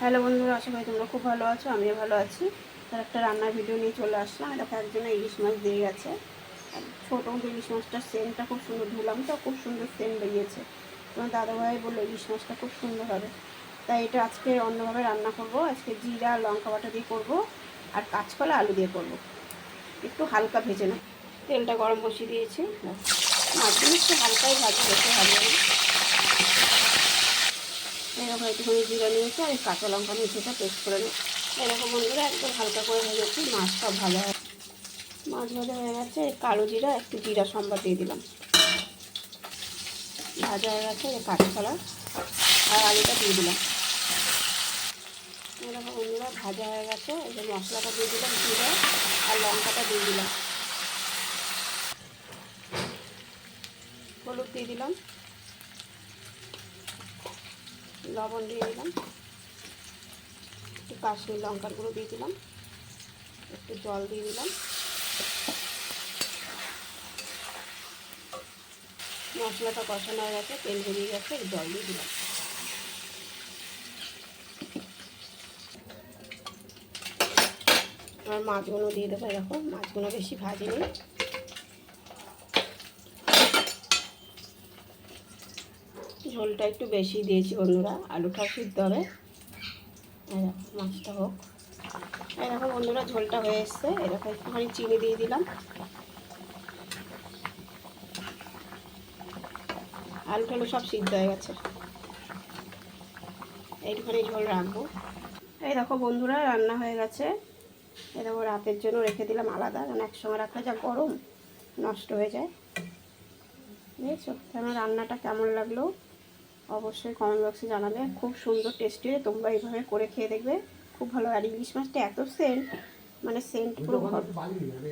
Hello বন্ধুরা, আশা করি তোমরা খুব ভালো আছো, আমিও ভালো আছি। তার একটা রান্নার ভিডিও নিয়ে চলে আসলাম। দেখো একজনে ইলিশ মাছ দিয়ে গেছে। ছোটো ইলিশ মাছটার সেন্টটা খুব সুন্দর, ধুলাম তো, খুব সুন্দর সেন্ট বেরিয়েছে। তোমার দাদাভাই বলল, ইলিশ মাছটা খুব সুন্দর হবে। তাই এটা আজকে অন্যভাবে রান্না করব। আজকে জিরা, লঙ্কা বাটা দিয়ে করব, আর কাঁচকলা, আলু দিয়ে করব। একটু হালকা ভেজে না তেলটা গরম বসিয়ে দিয়েছি। মাছগুলো একটু হালকাই ভাজি না এরকম একটুখানি জিরা নিয়েছি, আর কাঁচা লঙ্কা নিয়ে এটা পেস্ট করে নিই এরকম বন্ধুরা একদম হালকা করে ভেজেছি মাছটা ভালো হয় মাছ ভাজা হয়ে গেছে কালো জিরা, একটু জিরা সম্বার দিয়ে দিলাম। ভাজা হয়ে গেছে, এই কাঁচা কলা আর আলুটা দিয়ে দিলাম। এরকম বন্ধুরা ভাজা হয়ে গেছে, এই যে মশলাটা দিয়ে দিলাম, জিরা আর লঙ্কাটা দিয়ে দিলাম। হলুদ দিয়ে দিলাম। লবণ দিয়ে দিলাম। একটু কাশ্মীর লঙ্কার গুঁড়ো দিয়ে দিলাম। একটু জল দিয়ে দিলাম। মশলাটা কষানো হয়ে গেছে, তেল বেরিয়ে গেছে জল দিয়ে দিলাম। আর মাছগুলো দিয়ে দেবো এরকম। মাছগুলো বেশি ভাজিনি ঝোলটা একটু বেশি দিয়েছি বন্ধুরা আলুটাও সিদ্ধ হবে এরকম মাছটা হোক। এরকম বন্ধুরা, ঝোলটা হয়ে এসছে। এরকম একটুখানি চিনি দিয়ে দিলাম। আলু টালু সব সিদ্ধ হয়ে গেছে। এইটুখানি ঝোল রাখব এই দেখো বন্ধুরা, রান্না হয়ে গেছে। এই দেখো, রাতের জন্য রেখে দিলাম আলাদা, কারণ একসঙ্গে রাখলে যা গরম, নষ্ট হয়ে যায়। বুঝেছ কেন রান্নাটা কেমন লাগল? অবশ্যই কমেন্ট বক্সে জানাবে। খুব সুন্দর টেস্টি তোমরা এইভাবে করে খেয়ে দেখবে। খুব ভালো আর ইলিশ মাছটা এত সেন্ট মানে সেন্ট পুরো